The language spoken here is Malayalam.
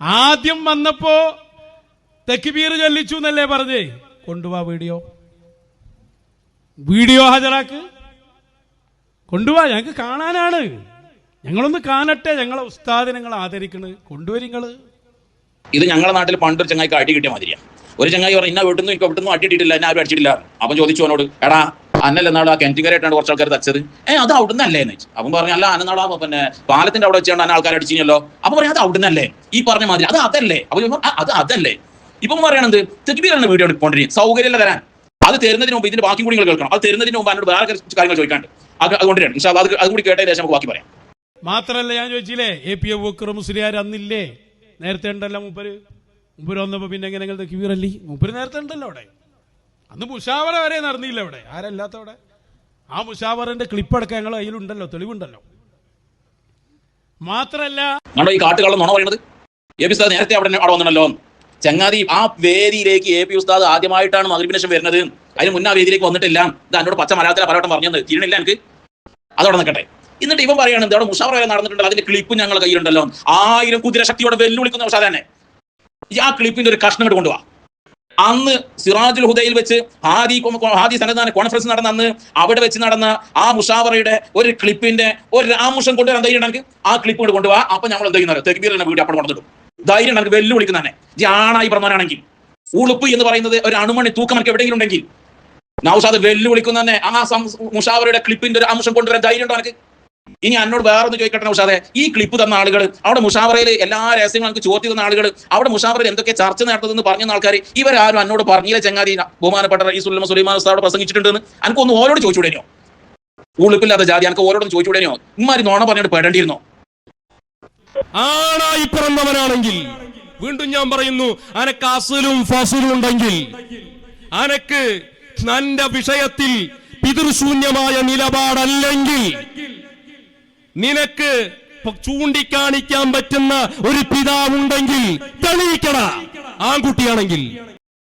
ആദ്യം വന്നപ്പോ തെക്കുബീർ ചൊല്ലിച്ചു എന്നല്ലേ പറഞ്ഞേ? കൊണ്ടുപോ വീഡിയോ. വീഡിയോ ഹാജരാക്ക്. കൊണ്ടുപോവാ ഞങ്ങൾക്ക് കാണാനാണ്. ഞങ്ങളൊന്ന് കാണട്ടെ ഞങ്ങളെ ഉസ്താദിനെ ഞങ്ങൾ ആദരിക്കണ്. കൊണ്ടുവരിങ്ങൾ ഇത് ഞങ്ങളെ നാട്ടിൽ പണ്ടൊരു ചങ്ങായിക്ക് അടി കിട്ടിയ മാതിരിയാണ് ഒരു ചങ്ങായി പറഞ്ഞു ഇന്ന വീട്ടിൽ നിന്ന് എനിക്ക് വീട്ടിൽ നിന്ന് അടി കിട്ടിയിട്ടില്ല എന്നെ ആരും അടിച്ചിട്ടില്ല. അപ്പം ചോദിച്ചു അവനോട് എടാ അന്നല്ല നാളെ ആ കെഞ്ചിങ്കരായിട്ടാണ് കുറച്ച് ആൾക്കാർ തച്ചത്? ഏ അത് അവിടുന്ന് അല്ലേ എന്ന് വെച്ചു. അപ്പം പറഞ്ഞു അല്ല അന്നനാളാ പിന്നെ പാലത്തിന്റെ അവിടെ വെച്ചാണ് അന്ന ആൾക്കാർ അടിച്ചിനല്ലോ. അപ്പൊ പറയാം അത് അവിടുന്ന് അല്ലേ ഈ പറഞ്ഞ മാതിരി അത് അതല്ലേ. അപ്പൊ അത് അതല്ലേ. ഇപ്പം പറയണത് തെറ്റിബീരാണ് വീഡിയോ കൊണ്ടിരിക്കും സൗകര്യമില്ല തരാൻ. അത് തരുന്നതിന് മുമ്പ് ഇതിന്റെ ബാക്കി കൂടി നിങ്ങൾ കേൾക്കണം. അത് തരുന്നതിന് മുമ്പ് എന്നോട് വേറെ കാര്യങ്ങൾ ചോദിക്കാണ്ട്. അത് അതുകൊണ്ടാണ് ഇൻഷാ അല്ലാ, അത് അത് കൂടി കേട്ടതിന് ശേഷം നമുക്ക് ബാക്കി പറയാം. മാത്രല്ല ഞാൻ ചോദിച്ചില്ലേ എ പി എ മുസ്ലിയാർ അന്നില്ലേ? നേരത്തെ ഉണ്ടല്ലോ മുപ്പര്. മുപ്പര് വന്നപ്പോ പിന്നെ എങ്ങനെ അല്ലേ മുപ്പര് നേരത്തെ ഉണ്ടല്ലോ അവിടെ. അന്ന് മുഷാവറ വരെ നടന്നില്ല ഇവിടെ ആരല്ലാത്ത അവിടെ ആ മുഷാവറിന്റെ ക്ലിപ്പ് അടക്കം ഞങ്ങൾ കയ്യിലുണ്ടല്ലോ തെളിവുണ്ടല്ലോ. മാത്രല്ല കണ്ടോ ഈ കാട്ടുകള്ളം നുണ പറയുന്നത്? എ പി ഉസ്താദ് നേരത്തെ അവിടെ അവിടെ ചങ്ങാതി ആ വേദിയിലേക്ക് എ പി ഉസ്താദ് ആദ്യമായിട്ടാണ് മകരീബിന് ശേഷം വരുന്നത്. അതിന് മുന്നേ ആ വേദിയിലേക്ക് വന്നിട്ടില്ല. ഇത് എന്നോട് പച്ച മലയാളത്തിലെ പലവട്ടം പറഞ്ഞത്. തീരണില്ല എനിക്ക്. അതോടെ നിൽക്കട്ടെ. എന്നിട്ട് ഇവൻ പറയുകയാണ് അവിടെ മുഷാവറ വരെ നടന്നിട്ടുണ്ടല്ലോ. അതിന്റെ ക്ലിപ്പ് ഞങ്ങളുടെ കയ്യിലുണ്ടല്ലോ. ആയിരം കുതിര ശക്തിയോടെ വെല്ലുവിളിക്കുന്ന ഉഷാദ് തന്നെ. ഈ ആ ക്ലിപ്പിന്റെ ഒരു കഷ്ണം ഇട്ട് കൊണ്ടുപോവാ അന്ന് സിറാജുൽ ഹുദയിൽ വെച്ച് ഹാദി ഹാദി സന്നദ്ധാന കോൺഫറൻസ് നടന്ന അന്ന് അവിടെ വെച്ച് നടന്ന ആ മുഷാവറയുടെ ഒരു ക്ലിപ്പിന്റെ ഒരു രാമുഷം കൊണ്ടുവരാൻ ധൈര്യം ഉണ്ടെങ്കിൽ ആ ക്ലിപ്പ് കൊണ്ട് കൊണ്ടുപോകാം അപ്പൊ നമ്മൾ എന്ത് ചെയ്യുന്നത് തെക്കുബീർ എന്ന വീട് അപ്പോൾ കൊണ്ടിടും ധൈര്യം ഉണ്ടെങ്കിൽ വെല്ലുവിളിക്കുന്ന തന്നെ. ജാണായി പറഞ്ഞവനാണെങ്കിൽ ഉളുപ്പ് എന്ന് പറയുന്നത് ഒരു അണുമണി തൂക്കം എനിക്ക് എവിടെയെങ്കിലും ഉണ്ടെങ്കിൽ. നൗഷാദ് വെല്ലുവിളിക്കുന്ന തന്നെ ആ മുഷാവറയുടെ ക്ലിപ്പിന്റെ ഒരു അംശം കൊണ്ടുവരാൻ ധൈര്യം ഉണ്ടോ എനിക്ക് ഇനി എന്നോട് വേറെ ഒന്ന് ചോദിക്കട്ടെ മുഷാദെ ഈ ക്ലിപ്പ് തന്ന ആളുകൾ അവിടെ മുഷാവറയിൽ എല്ലാ രഹസ്യങ്ങളും എനിക്ക് ചോദ്യം തന്ന ആളുകൾ അവിടെ മുഷാവറയിൽ എന്തൊക്കെ ചർച്ച നടത്തുന്നതെന്ന് പറഞ്ഞ ആൾക്കാർ ഇവരാരും എന്നോട് പറഞ്ഞില്ല ചങ്ങാതി ബഹുമാനപ്പെട്ട ഈ സുല്ലമ സുലൈമാൻ ഉസ്താദ് അവിടെ പ്രസംഗിച്ചിട്ടുണ്ടെന്ന് എനിക്കൊന്ന് ഓരോട് ചോദിച്ചുവിടേനോ ഉളുപ്പില്ലാത്ത ജാതി എനിക്ക് ഓരോടും ചോദിച്ചുവിടേനോ ഇമാരി നോണ പറഞ്ഞിട്ട് പേടേണ്ടിയിരുന്നോ? ആണായി പിറന്നവനാണെങ്കിൽ വീണ്ടും ഞാൻ പറയുന്നു അനക്ക് അസലും ഫസലും ഉണ്ടെങ്കിൽ അനക്ക് തന്റെ വിഷയത്തിൽ പിതൃശൂന്യമായ നിലപാടല്ലെങ്കിൽ നിനക്ക് ചൂണ്ടിക്കാണിക്കാൻ പറ്റുന്ന ഒരു പിതാവുണ്ടെങ്കിൽ തെളിയിക്കണ ആൺകുട്ടിയാണെങ്കിൽ